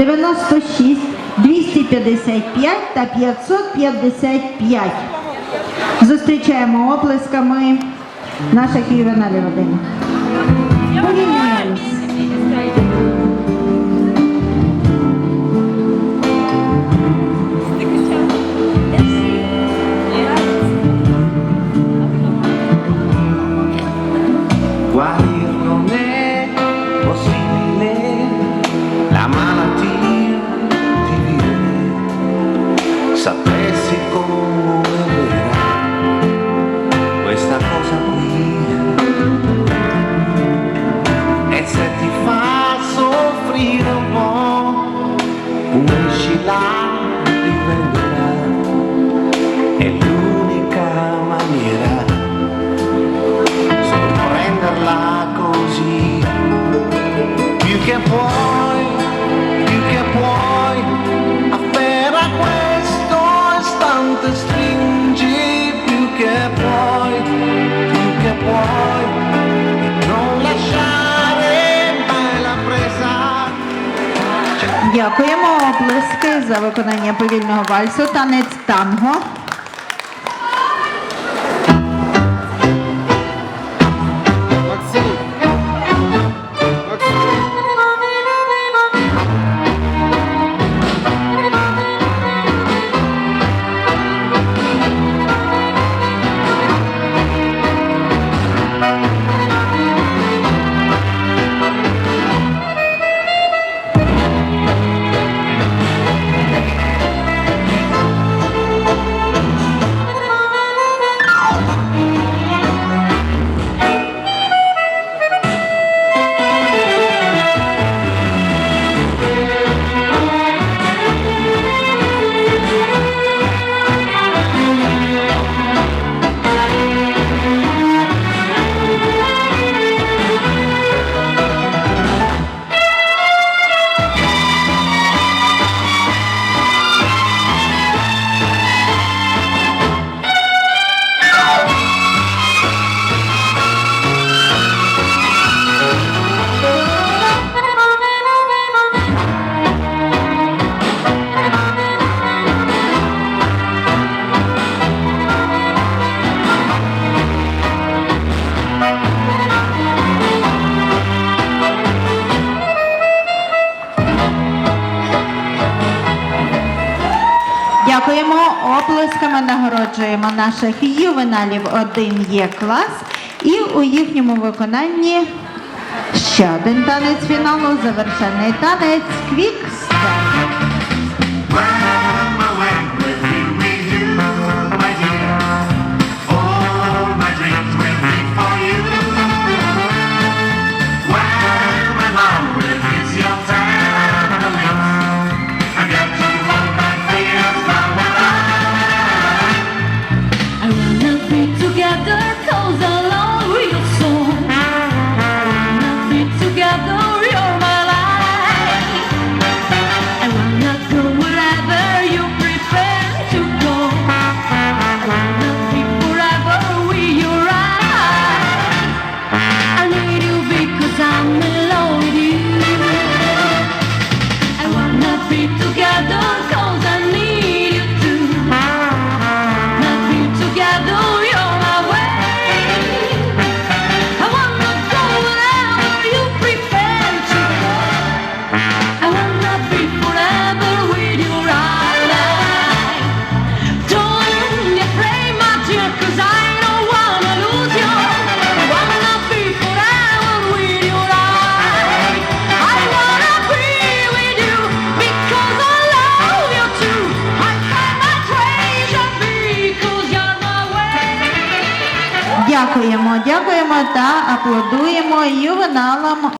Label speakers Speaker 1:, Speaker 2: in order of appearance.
Speaker 1: 96, 255 та 555. Зустрічаємо оплесками наших ювеналів родини. Порівнялись.
Speaker 2: Sapessi come vera questa cosa qui. E se ti fa soffrire un po', uniscila, riprenderà. Che più che puoi, non lasciare mai la presa.
Speaker 1: Дякуємо оплески за виконання повільного вальсу. Танець танго. Дякуємо. Оплесками нагороджуємо наших ювеналів 1 є клас. І у їхньому виконанні ще один танець фіналу, завершений танець квікстеп.
Speaker 3: I love
Speaker 4: you so I wanna be together, you're my life. I wanna go wherever you prefer to go. Wanna be forever I need you because I'm in love with you. I wanna be together
Speaker 1: Дякуємо, дякуємо та аплодуємо ювеналам